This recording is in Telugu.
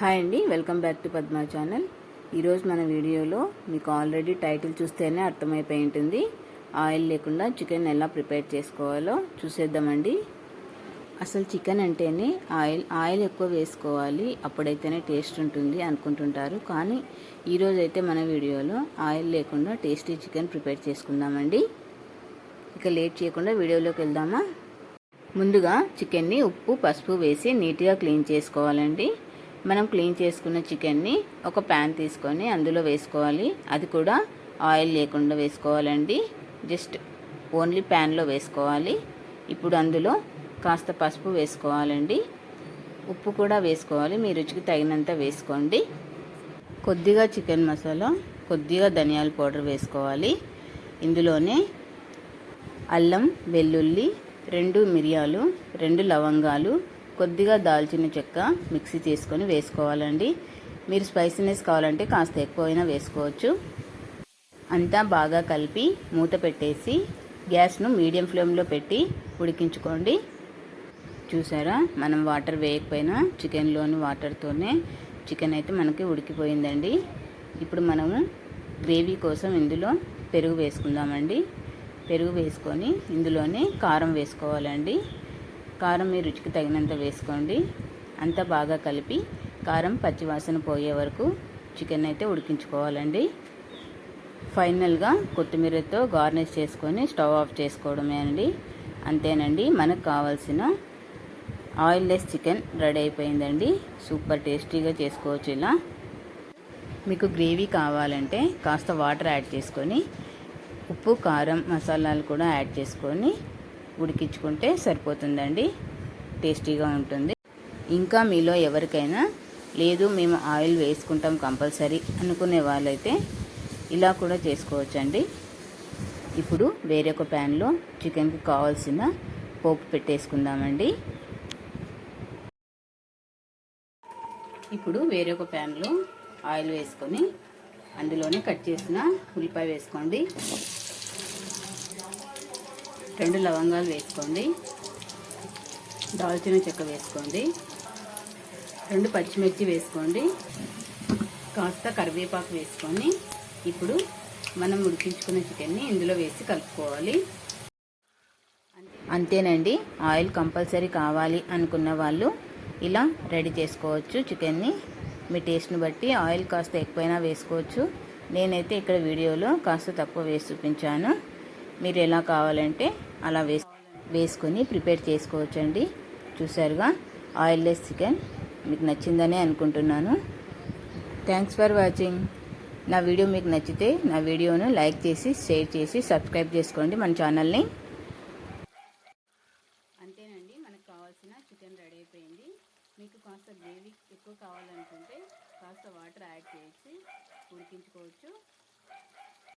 హాయ్ అండి welcome back to Padma channel. ఈరోజు మన వీడియోలో మీకు ఆల్రెడీ టైటిల్ చూస్తేనే అర్థమైపోయి ఉంటుంది ఆయిల్ లేకుండా చికెన్ ఎలా ప్రిపేర్ చేసుకోవాలో చూసేద్దామండి. అసలు చికెన్ అంటేనే ఆయిల్ ఆయిల్ ఎక్కువ వేసుకోవాలి అప్పుడైతేనే టేస్ట్ ఉంటుంది అనుకుంటుంటారు. కానీ ఈరోజు అయితే మన వీడియోలో ఆయిల్ లేకుండా టేస్టీ చికెన్ ప్రిపేర్ చేసుకుందామండి. ఇక లేట్ చేయకుండా వీడియోలోకి వెళ్దామా? ముందుగా చికెన్ని ఉప్పు పసుపు వేసి నీట్గా క్లీన్ చేసుకోవాలండి. మనం క్లీన్ చేసుకున్న చికెన్ని ఒక ప్యాన్ తీసుకొని అందులో వేసుకోవాలి. అది కూడా ఆయిల్ లేకుండా వేసుకోవాలండి. జస్ట్ ఓన్లీ ప్యాన్లో వేసుకోవాలి. ఇప్పుడు అందులో కాస్త పసుపు వేసుకోవాలండి. ఉప్పు కూడా వేసుకోవాలి. మీ రుచికి తగినంత వేసుకోండి. కొద్దిగా చికెన్ మసాలా కొద్దిగా ధనియాల పౌడర్ వేసుకోవాలి. ఇందులోనే అల్లం వెల్లుల్లి రెండు మిరియాలు రెండు లవంగాలు కొద్దిగా దాల్చిన చెక్క మిక్సీ చేసుకొని వేసుకోవాలండి. మీరు స్పైసీనెస్ కావాలంటే కాస్త ఎక్కువైనా వేసుకోవచ్చు. అంతా బాగా కలిపి మూత పెట్టేసి గ్యాస్ను మీడియం ఫ్లేమ్లో పెట్టి ఉడికించుకోండి. చూసారా? మనం వాటర్ వేయకపోయినా చికెన్లోని వాటర్తోనే చికెన్ అయితే మనకి ఉడికిపోయిందండి. ఇప్పుడు మనము గ్రేవీ కోసం ఇందులో పెరుగు వేసుకుందామండి. పెరుగు వేసుకొని ఇందులోనే కారం వేసుకోవాలండి. కారం మీ రుచికి తగినంత వేసుకోండి. అంతా బాగా కలిపి కారం పచ్చివాసన పోయే వరకు చికెన్ అయితే ఉడికించుకోవాలండి. ఫైనల్గా కొత్తిమీరతో గార్నిష్ చేసుకొని స్టవ్ ఆఫ్ చేసుకోవడమే అండి. అంతేనండి మనకు కావాల్సిన ఆయిల్లెస్ చికెన్ రెడీ అయిపోయిందండి. సూపర్ టేస్టీగా చేసుకోవచ్చు ఇలా. మీకు గ్రేవీ కావాలంటే కాస్త వాటర్ యాడ్ చేసుకొని ఉప్పు కారం మసాలాలు కూడా యాడ్ చేసుకొని ఉడికించుకుంటే సరిపోతుందండి. టేస్టీగా ఉంటుంది. ఇంకా మీలో ఎవరికైనా లేదు మేము ఆయిల్ వేసుకుంటాం కంపల్సరీ అనుకునే వాళ్ళైతే ఇలా కూడా చేసుకోవచ్చండి. ఇప్పుడు వేరొక ప్యాన్లో చికెన్కి కావాల్సిన పోపు పెట్టేసుకుందామండి. ఇప్పుడు వేరొక ప్యాన్లో ఆయిల్ వేసుకొని అందులోనే కట్ చేసిన ఉల్లిపాయ వేసుకోండి. రెండు లవంగాలు వేసుకోండి. దాల్చిన చెక్క వేసుకోండి. రెండు పచ్చిమిర్చి వేసుకోండి. కాస్త కరివేపాకు వేసుకొని ఇప్పుడు మనం ఉడికించుకున్న చికెన్ని ఇందులో వేసి కలుపుకోవాలి. అంతేనండి ఆయిల్ కంపల్సరీ కావాలి అనుకున్న వాళ్ళు ఇలా రెడీ చేసుకోవచ్చు చికెన్ని. మీ టేస్ట్ని బట్టి ఆయిల్ కాస్త ఎక్కువైనా వేసుకోవచ్చు. నేనైతే ఇక్కడ వీడియోలో కాస్త తక్కువ వేసి చూపించాను. మీరు ఎలా కావాలంటే అలా వేస్ వేసుకొని ప్రిపేర్ చేసుకోవచ్చండి. చూసారుగా ఆయిల్లెస్ చికెన్. మీకు నచ్చిందనే అనుకుంటున్నాను. Thanks for watching. నా వీడియో మీకు నచ్చితే నా వీడియోను లైక్ చేసి షేర్ చేసి సబ్స్క్రైబ్ చేసుకోండి మన ఛానల్ని. అంతేనండి మనకు కావాల్సిన చికెన్ రెడీ అయిపోయింది. మీకు కాస్త గ్రేవీ ఎక్కువ కావాలనుకుంటే కాస్త వాటర్ యాడ్ చేసి ఉడికించుకోవచ్చు.